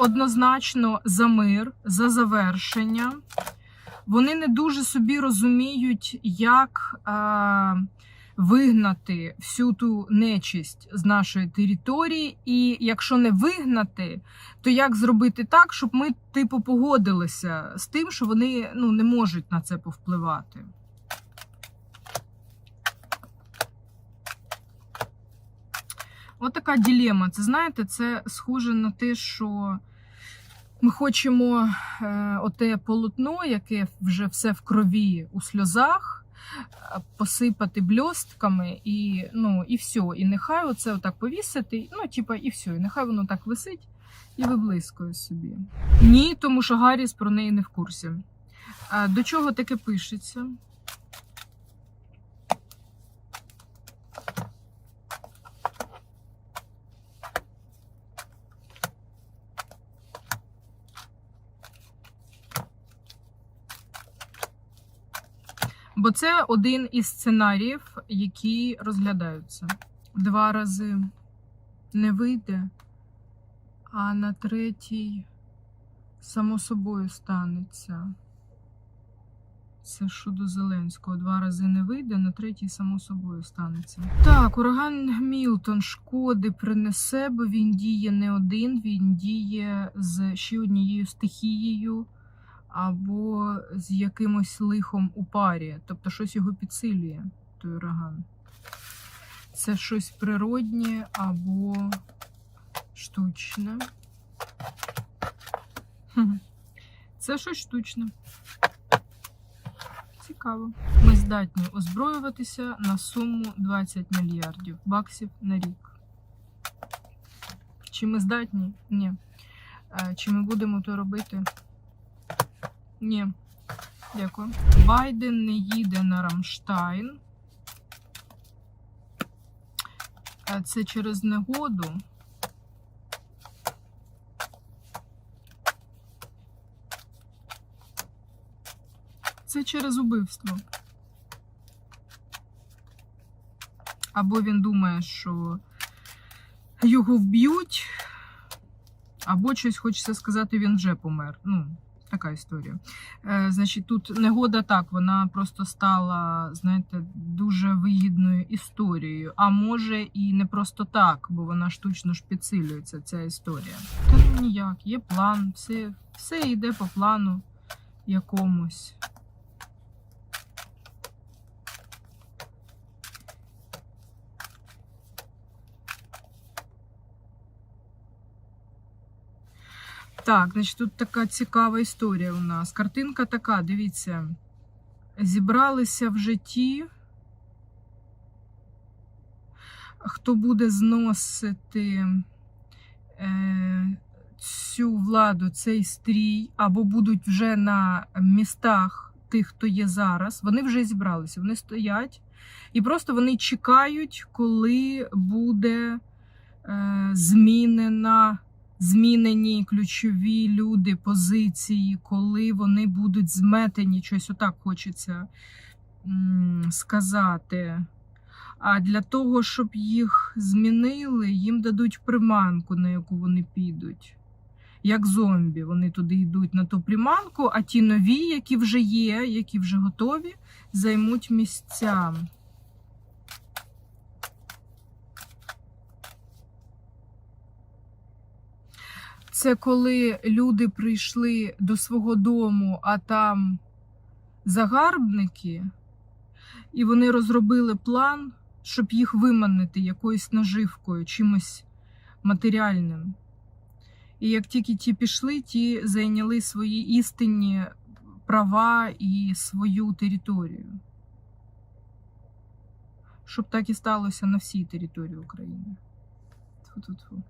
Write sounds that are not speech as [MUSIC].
однозначно за мир, за завершення. Вони не дуже собі розуміють, як е, вигнати всю ту нечисть з нашої території. І якщо не вигнати, то як зробити так, щоб ми, типу, погодилися з тим, що вони ну, не можуть на це повпливати. От така ділема. Це знаєте, це схоже на те, що ми хочемо е, оте полотно, яке вже все в крові у сльозах, е, посипати бльостками і, ну, і все. І нехай оце отак повісити, ну, типа, і все. І нехай воно так висить і виблискує собі. Ні, тому що Гарріс про неї не в курсі. Е, До чого таке пишеться? Бо це один із сценаріїв, які розглядаються. Два рази не вийде, а на третій само собою станеться. Це що до Зеленського. Два рази не вийде, на третій само собою станеться. Так, ураган Мілтон шкоди принесе, бо він діє не один, він діє з ще однією стихією або з якимось лихом у парі. Тобто щось його підсилює, той ураган. Це щось природнє або штучне. [LAUGHS] Це щось штучне. Цікаво. Ми здатні озброюватися на суму 20 мільярдів баксів на рік. Чи ми здатні? Ні. Е, Чи ми будемо то робити? Ні. Дякую. Байден не їде на Рамштайн. Е, Це через негоду. Це через убивство. Або він думає, що його вб'ють, або щось хочеться сказати, він вже помер. Ну, така історія. Е, значить, тут негода так, вона просто стала, знаєте, дуже вигідною історією. А може і не просто так, бо вона штучно ж підсилюється, ця історія. Та ну ніяк, є план, все, все йде по плану якомусь. Так, значить, тут така цікава історія у нас. Картинка така, дивіться. Зібралися в житті. Хто буде зносити е, цю владу, цей стрій, або будуть вже на містах тих, хто є зараз, вони вже зібралися, вони стоять і просто вони чекають, коли буде е, змінена змінені ключові люди, позиції, коли вони будуть зметені, щось отак хочеться сказати. А для того, щоб їх змінили, їм дадуть приманку, на яку вони підуть. Як зомбі, вони туди йдуть на ту приманку, а ті нові, які вже є, які вже готові, займуть місця. Це коли люди прийшли до свого дому, а там загарбники, і вони розробили план, щоб їх виманити якоюсь наживкою, чимось матеріальним. І як тільки ті пішли, ті зайняли свої істинні права і свою територію. Щоб так і сталося на всій території України. Тьфу-тьфу-тьфу.